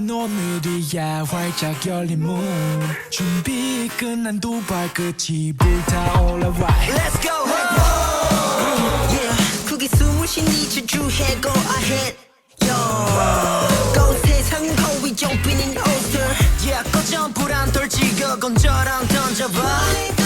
아닌 오늘이야. 활짝 열린 문. 준비 끝난 두 발끝이 불타올라 right Let's go. Let's yeah 그게 숨을 쉬니 주주해 go ahead yo go 세상 거위 opening yeah 꺼져. 불안 덜 지겨 건져랑 던져봐.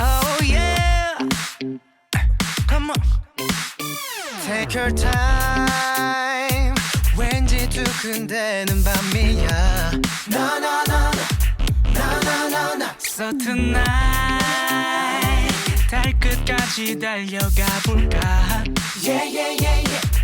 Oh yeah. Come on. Take your time. 왠지 두근대는 밤이야. No no no no no no no. So tonight 달 끝까지 달려가 볼까? Yeah yeah yeah yeah.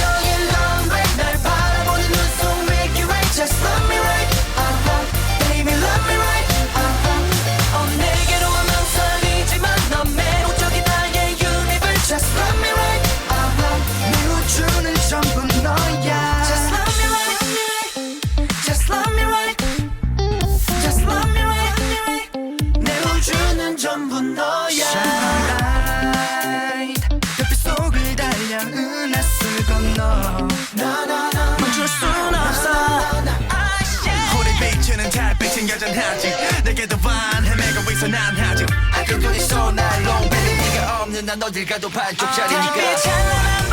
난 어딜 가도 반쪽짜리니까. 아,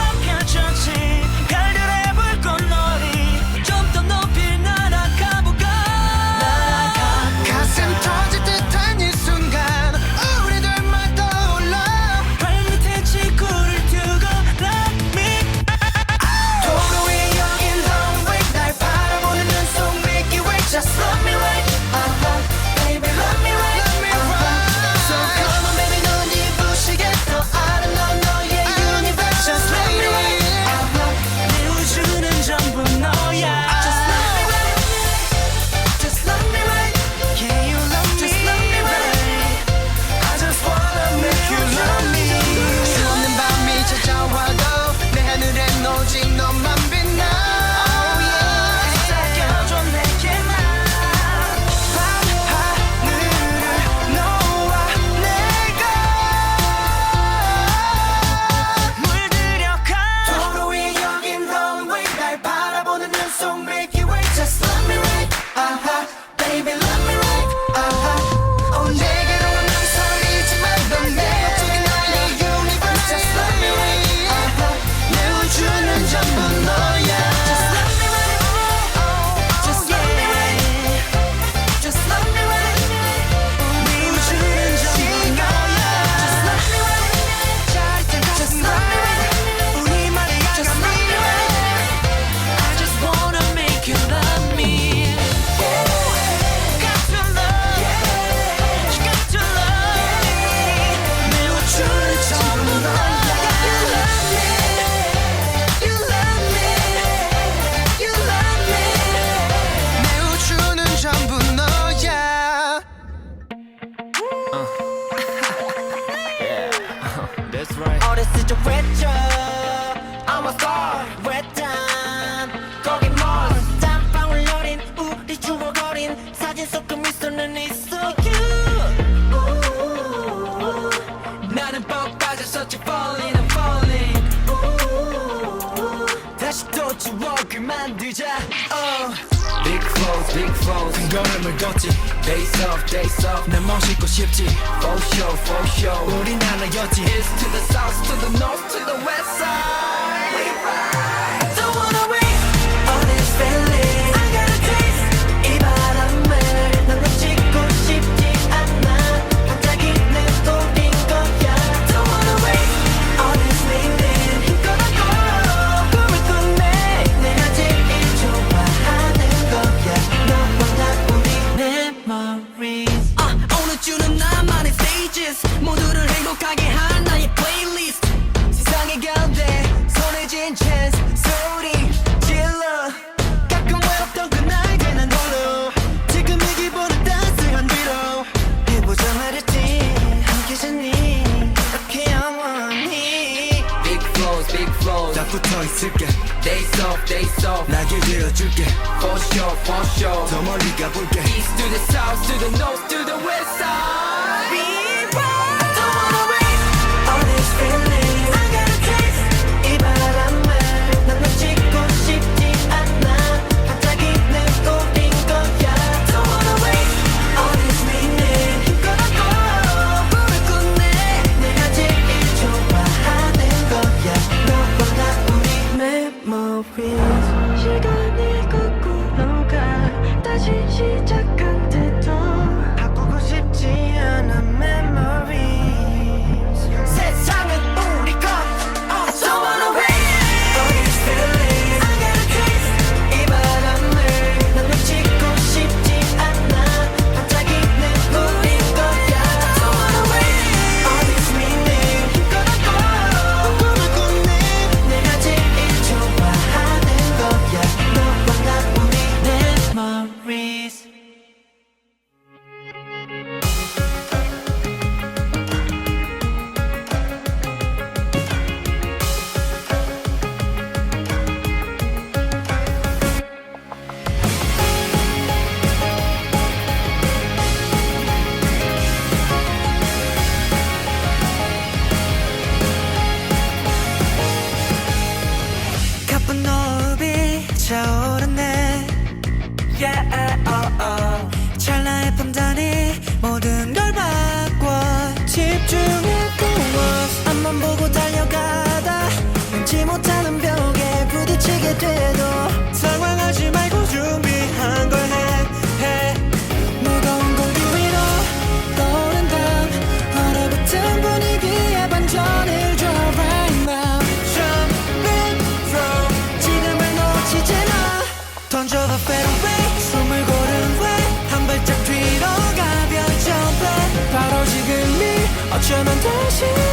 roll Days off, days off 난 멋있고 싶지 For sure, for sure to the south, to the north, to the west side. 길을 지어줄게 For sure, for sure 더 멀리 가볼게 East to the south, to the north, to the west side to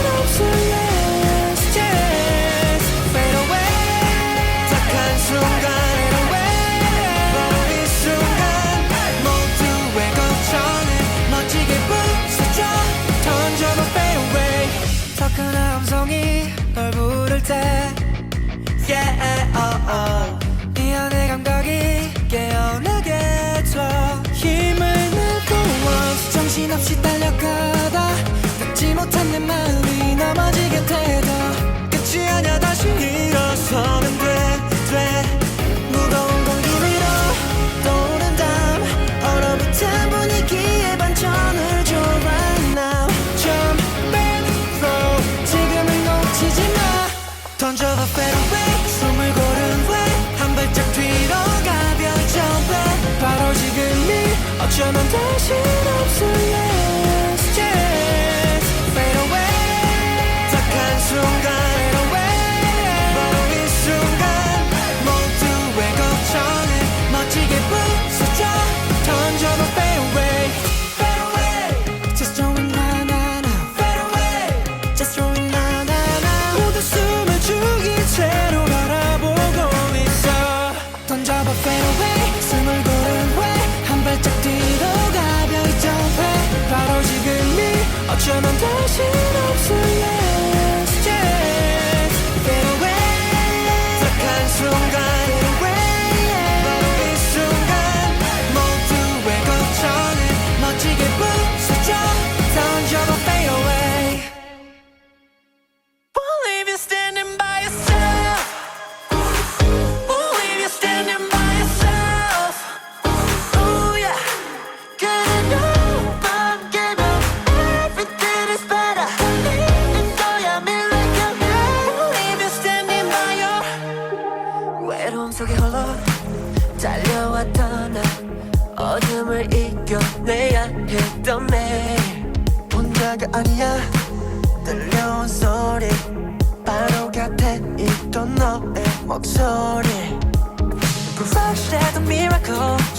心。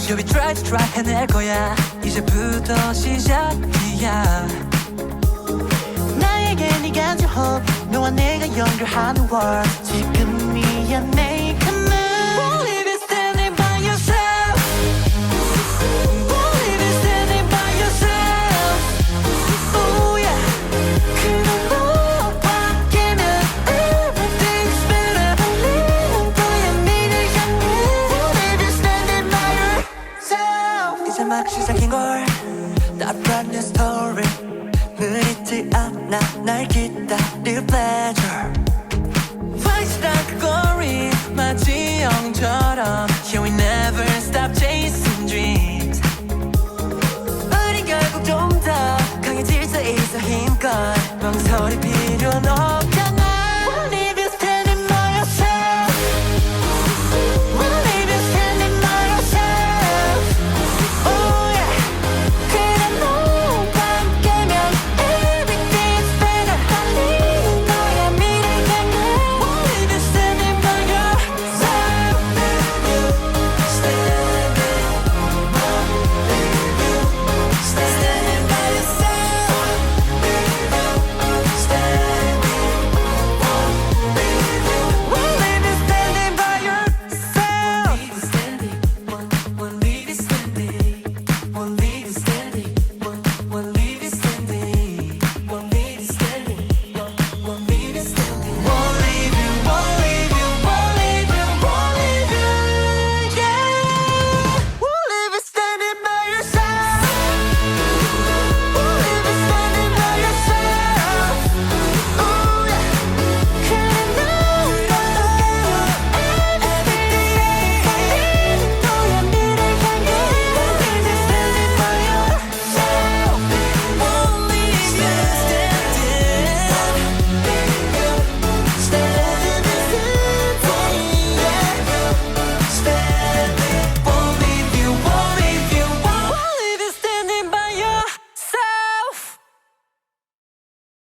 여기 try try 해낼 거야. 이제부터 시작이야. 나에게 네가 제 hope. 너와 내가 연결하는 월 지금이야 내